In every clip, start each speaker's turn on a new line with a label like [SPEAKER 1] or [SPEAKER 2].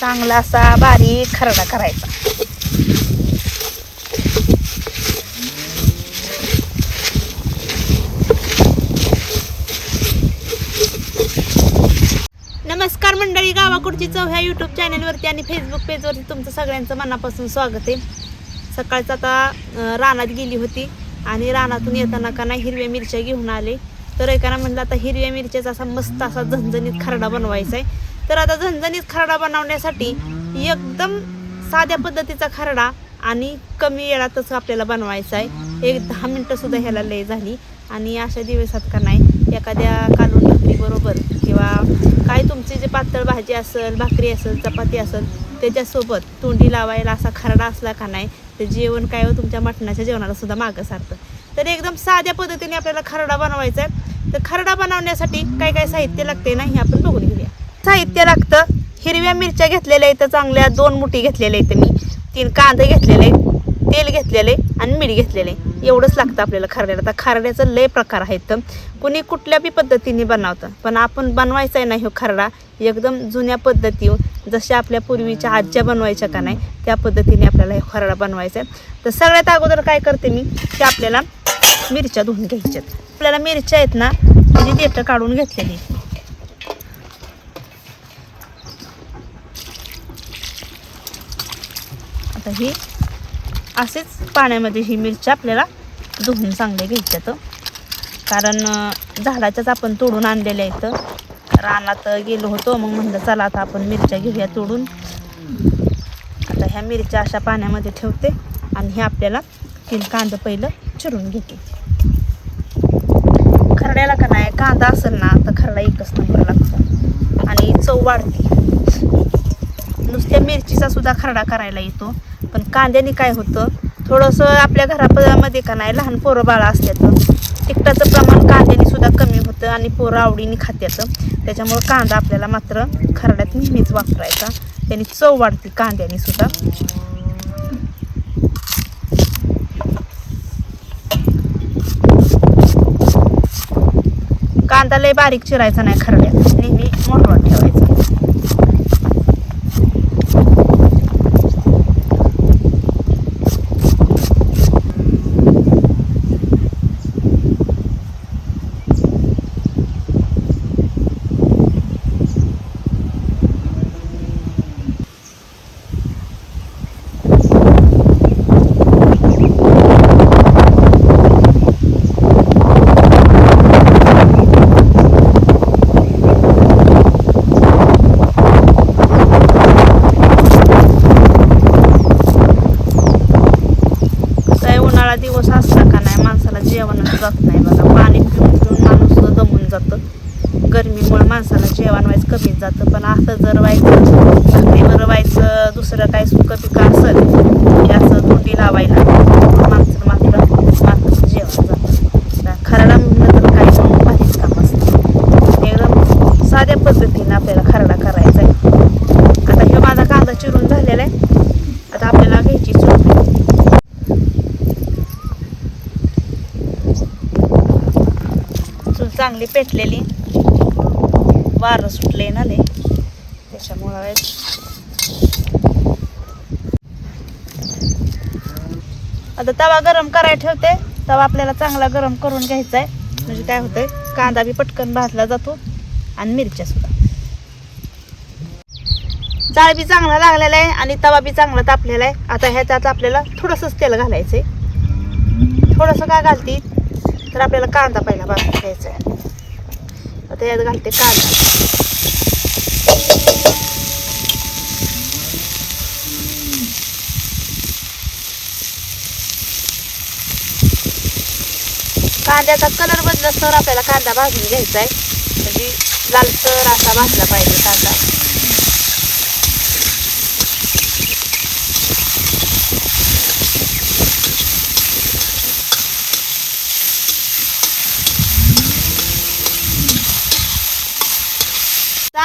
[SPEAKER 1] चांगला असा बारीक खरडा करायचा. नमस्कार मंडळी गावाकडची चव ह्या यूट्यूब चॅनलवरती आणि फेसबुक पेजवरती तुमचं सगळ्यांचं मनापासून स्वागत आहे. सकाळचं आता रानात गेली होती आणि रानातून येताना का नाही हिरव्या मिरच्या घेऊन आले. तर एकाना म्हणलं आता हिरव्या मिरच्याचा असा मस्त असा झणझणीत खरडा बनवायचा आहे तर आता झणझणीत खरडा बनवण्यासाठी एकदम साध्या पद्धतीचा खरडा आणि कमी वेळातच आपल्याला बनवायचा आहे. एक दहा मिनटं सुद्धा ह्याला लय झाली. आणि अशा दिवसात का नाही एखाद्या कालून भाकरीबरोबर किंवा काय तुमची जे पातळ भाजी असेल भाकरी असेल चपाती असेल त्याच्यासोबत तोंडी लावायला असा खरडा असला का नाही ते जेवण काय हो तुमच्या मटणाच्या जेवणाला सुद्धा मागं सारतं. तर एकदम साध्या पद्धतीने आपल्याला खरडा बनवायचा आहे. तर खरडा बनवण्यासाठी काय काय साहित्य लागते ना हे आपण बघून घेऊया. साहित्य लागतं. हिरव्या मिरच्या घेतलेल्या आहेत चांगल्या दोन मुठी घेतलेल्या आहेत मी तीन कांदे घेतलेले आहेत तेल घेतलेले आणि मीठ घेतलेले एवढंच लागतं आपल्याला खरड्याला. आता खरड्याचं लय प्रकार आहेत. कुणी कुठल्या बी पद्धतीने बनवतं पण आपण बनवायचा आहे ना ह्यो खरडा एकदम जुन्या पद्धतीवर. जशा आपल्या पूर्वीच्या आजच्या बनवायच्या का नाही त्या पद्धतीने आपल्याला हे खरडा बनवायचा आहे तर सगळ्यात अगोदर काय करते मी की आपल्याला मिरच्या धुवून घ्यायच्यात. आपल्याला मिरच्या आहेत ना म्हणजे देठं काढून घेतलेली. आता ही असेच पाण्यामध्ये ही मिरच्या आपल्याला धुवून चांगल्या घ्यायच्यात कारण झाडाच्याच आपण तोडून आणलेल्या आहेत रानात गेलो होतो मग म्हणलं चला आता आपण मिरच्या घेऊया तोडून. आता ह्या मिरच्या अशा पाण्यामध्ये ठेवते आणि हे आपल्याला तीन कांदं पहिलं चिरून घेते. खरड्याला का नाही कांदा असेल ना तर खरडा एकच नंबर लागतो. आणि चव वाढते. नुसत्या मिरचीचा सुद्धा खरडा करायला येतो. पण कांद्याने काय होतं? थोडंसं आपल्या घरामध्ये का नाही लहान पोरं बाळा असल्याचं तिखटाचं प्रमाण कांद्याने सुद्धा कमी होतं आणि पोरं आवडीने खात्याचं त्याच्यामुळं कांदा आपल्याला मात्र खरड्यात नेहमीच वापरायचा. त्याने चव वाढते कांद्याने सुद्धा. कांदा लय बारीक चिरायचा नाही खरड्यात. नेहमी मोठवा ठेवायचा. काय दिवस असला का नाही माणसाला जेवणच जात नाही बघा. पाणी पिऊन पिऊन माणूस दमून जातं. गरमीमुळे माणसाला जेवण व्हायचं कमीच जातं. पण असं जर व्हायचं बरं व्हायचं दुसरं काय सुकं पिकं असेल असं तोंडी लावायला माणसं मात्र माणसाचं जेवण जातं. खराडा म्हणलं तर काय मग भारीच काम असतं एकदम साध्या पद्धतीनं आपल्याला खरडा करायचा आहे आता हे माझा कांदा चिरून झालेला आहे आता आपल्याला घ्यायची चूल चूल चांगली पेटलेली. वारं सुटले ना लय. त्याच्यामुळं आता तवा गरम करायला ठेवते. तवा आपल्याला चांगला गरम करून घ्यायचा आहे म्हणजे काय होतंय? कांदा बी पटकन भाजला जातो. आणि मिरच्या सुद्धा. जाळ बी चांगला लागलेला आहे आणि तवा बी चांगला तापलेला आहे. आता ह्याच्यात आपल्याला थोडंसंच तेल घालायचं आहे थोडंसं काय घालते? तर आपल्याला कांदा पहिला भाजून घ्यायचा आहे आता यात घालते कांदा. कांद्याचा कलर बदलत तर आपल्याला कांदा भाजून घ्यायचा आहे म्हणजे लालसर असा भाजला पाहिजे कांदा.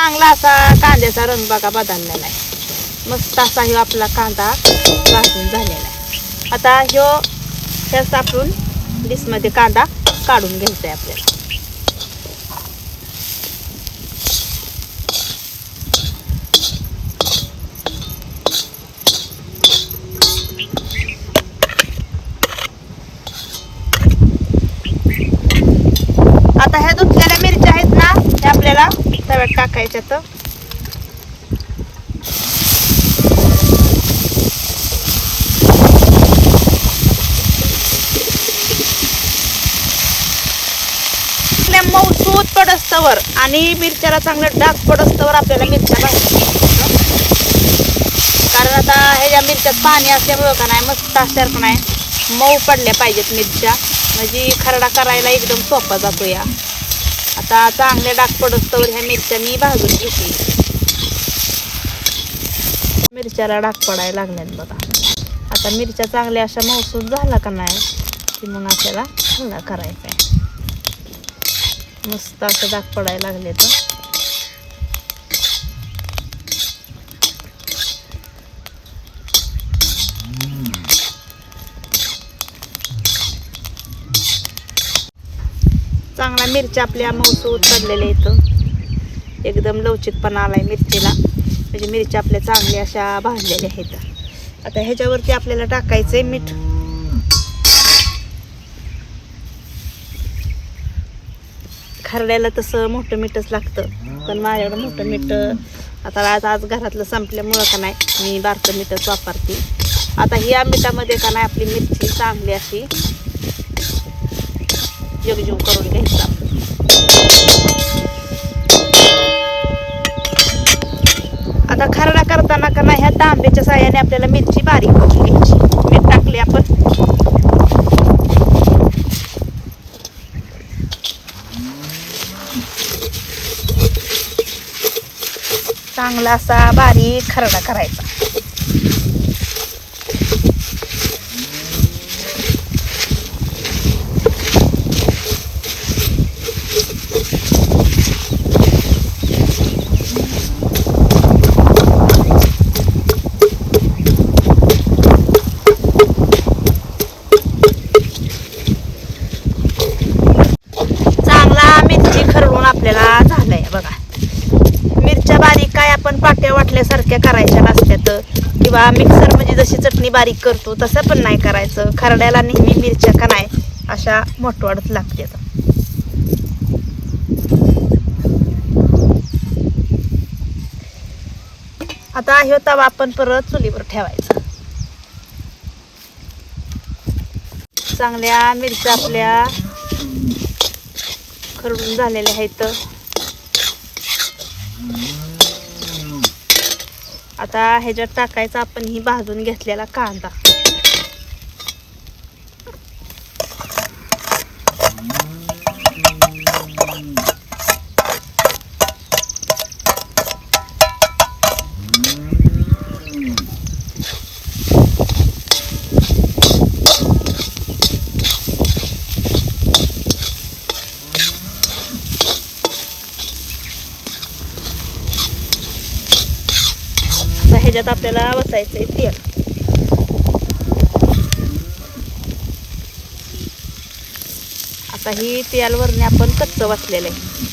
[SPEAKER 1] चांगला असा कांद्याचा रंग बघा बदललेला आहे. मस्त असा ह्यो आपला कांदा भाजून झालेला आहे. आता ह्यो ह्याच आपण डिशमध्ये कांदा काढून घ्यायचा आहे आपल्याला. परत टाकायच्या तर. आपल्या मऊसूत पडस्तवर आणि मिरच्याला चांगलं डाग पडस्तवर आपल्याला मिरच्या कारण आता ह्याच्या मिरच्यात पाणी असल्यामुळं का नाही मस्त असल्यासारखं का नाही मऊ पडल्या पाहिजेत मिरच्या. म्हणजे खरडा करायला एकदम सोपा जातो या. आता चांगले डाग पडस्तवर ह्या मिरच्या मी भाजून घेते. मिरच्याला डाग पडायला लागल्यात बघा. आता मिरच्या चांगल्या अशा मौसूद झाला का नाही की मग आपल्याला खरडा करायचा आहे. मस्त असं डाग पडायला लागले तर. चांगला मिरच्या आपल्या मौसूद पडलेल्या इथं. एकदम लवचिकपणा आहे मिरचीला. म्हणजे मिरच्या आपल्या चांगल्या अशा भाजलेल्या आहेत. आता ह्याच्यावरती आपल्याला टाकायचं आहे मीठ. खरड्याला तसं मोठं मीठच लागतं. पण माझ्याकडं मोठं मीठ आता आज आज घरातलं संपल्यामुळं का नाही मी बारकं मीठच वापरते. आता ही मिठामध्ये का नाही आपली मिरची चांगली अशी जगजूग करून घ्यायचा आता खरडा करताना का नाही ह्या तांब्याच्या साह्याने आपल्याला मिरची बारीक करून घ्यायची. मीठ टाकली आपण. चांगला असा बारीक खरडा करायचा चांगला मिरची खरडून आपल्याला झालंय बघा मिरच्या बारीक काय आपण पाट्या वाटल्यासारख्या करायच्या नसत्यात. किंवा मिक्सर म्हणजे जशी चटणी बारीक करतो तसं पण नाही करायचं. खरड्याला नेहमी मिरच्या का नाही अशा मोठवाडत लागते आता हे हो तवा आपण परत चुलीवर ठेवायचा. चांगल्या मिरच्या आपल्या खरडून झालेल्या आहेत. आता ह्याच्यात टाकायचा आपण ही भाजून घेतलेला कांदा. ह्याच्यात आपल्याला वचायचंय तेल आता ही तेलवरने आपण कच्च वाचलेलं आहे.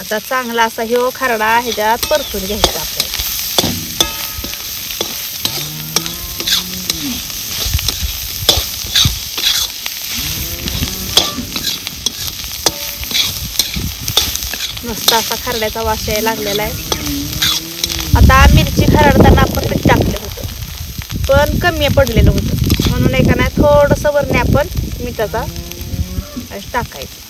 [SPEAKER 1] आता चांगला असा ह्यो खरडा ह्याच्यात परतून घ्यायचा आपल्याला. मस्त असा खरड्याचा वास यायला लागलेला आहे. आता मिरची खरडताना आपण मीठ टाकलं होतं. पण कमी पडलेलं होतं. म्हणून एका नाही थोडंसं वरणे आपण मिठाचा टाकायचं.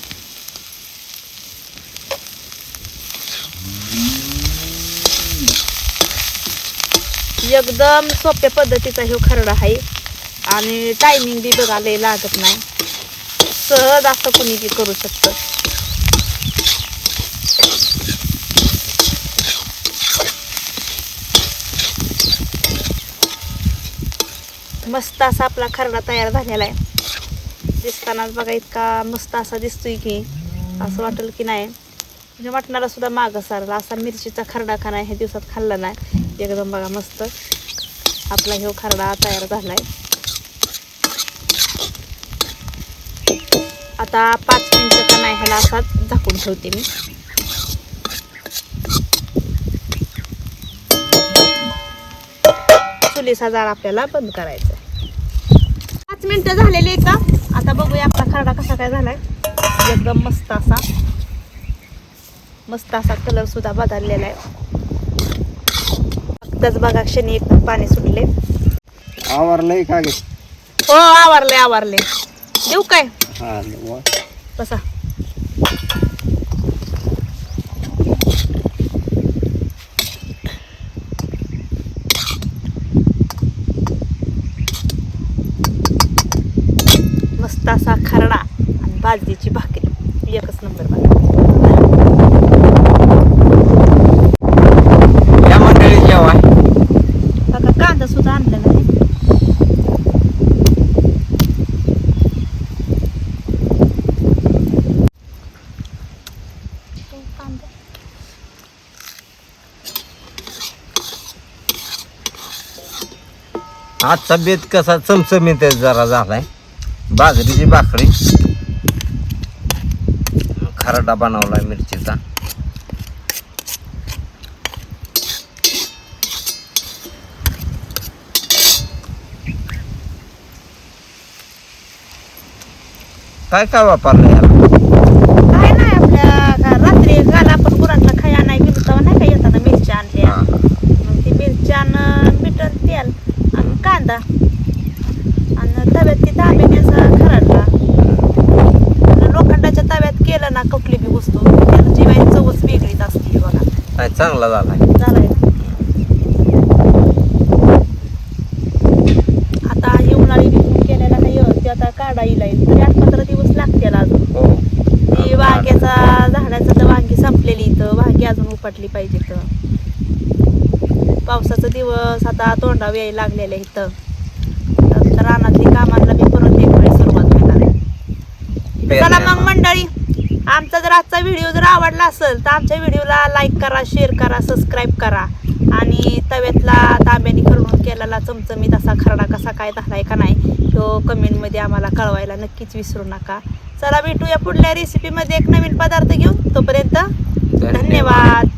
[SPEAKER 1] एकदम सोप्या पद्धतीचा हे खरडा आहे. आणि टायमिंग बी बघायला लागत नाही. सहज असं कोणी बी करू शकतं. मस्त असा आपला खरडा तयार झालेला आहे. दिसतानाच बघा इतका मस्त असा दिसतोय की असं वाटेल की नाही. म्हणजे मटणाला सुद्धा माग सारला. असा मिरचीचा खरडा का नाही ह्या दिवसात खाल्ला नाही. एकदम बघा मस्त आपला ह्यो खरडा तयार झालाय. आता पाच मिनटं का नाही ह्याला असा झाकून ठेवते मी. चुलीचा जाळ आपल्याला बंद करायचा मिनिटं झालेली आहेत का? आता बघूया आपला खरडा कसा काय झालाय. एकदम मस्त असा. मस्त असा कलर सुद्धा बदललेला आहे. फक्तच बघा क्षणी एक पाणी सुटले.
[SPEAKER 2] आवरलंय का
[SPEAKER 1] हो आवारले आवारले देऊ काय?
[SPEAKER 2] हा.
[SPEAKER 1] बसा मस्त असा खरडा आणि बाजरीची भाकरी. एकच नंबर
[SPEAKER 2] या मंडळी जेवाय
[SPEAKER 1] बघा कांदा सुद्धा आणलेला आहे तो कांदा
[SPEAKER 2] आजचा बेत कसा चमचमीत जरा झालाय. बाजरीची भाकरी. खरडा बनवलाय मिरचीचा काय काय वापरलं याला
[SPEAKER 1] काय नाही आपल्या घ- रात्री काल आपण गुरांना खाया नाही गेलो तेव्हा नाही का येताना मिरच्या आणल्या
[SPEAKER 2] हा.
[SPEAKER 1] मग ती मिरच्यानं मीठ आणि तेल आणि कांदा आणि तव्यात ती तांब्याने असा खरडला आणि लोखंडाच्या तव्यात केलं ना कुठली बी वस्तू त्याला जेवायची चवच वेगळीच असते बघा
[SPEAKER 2] नाही चांगला झालाय.
[SPEAKER 1] ना आता ही उन्हाळी केलेला काही ते आता काढा येईल. तरी आठ पंधरा दिवस लागतील अजून.
[SPEAKER 2] हो.
[SPEAKER 1] ती वांग्याचा झाडाचं तर वांगी संपलेली इथं. वांगी अजून उपटली पाहिजे तर पावसाचा दिवस आता यायला लागलेले इथं. तर रानातली कामांना बी परत एक सुरुवात आहे. आमचा जर आजचा व्हिडिओ जर आवडला असेल तर आमच्या व्हिडिओला लाईक करा शेअर करा सबस्क्राईब करा. आणि तव्यातला तांब्याने खरडून केलेला चमचमीत असा खरडा कसा काय झालाय का नाही तो कमेंटमध्ये आम्हाला कळवायला नक्कीच विसरू नका. चला भेटूया पुढल्या रेसिपीमध्ये एक नवीन पदार्थ घेऊन. तोपर्यंत धन्यवाद.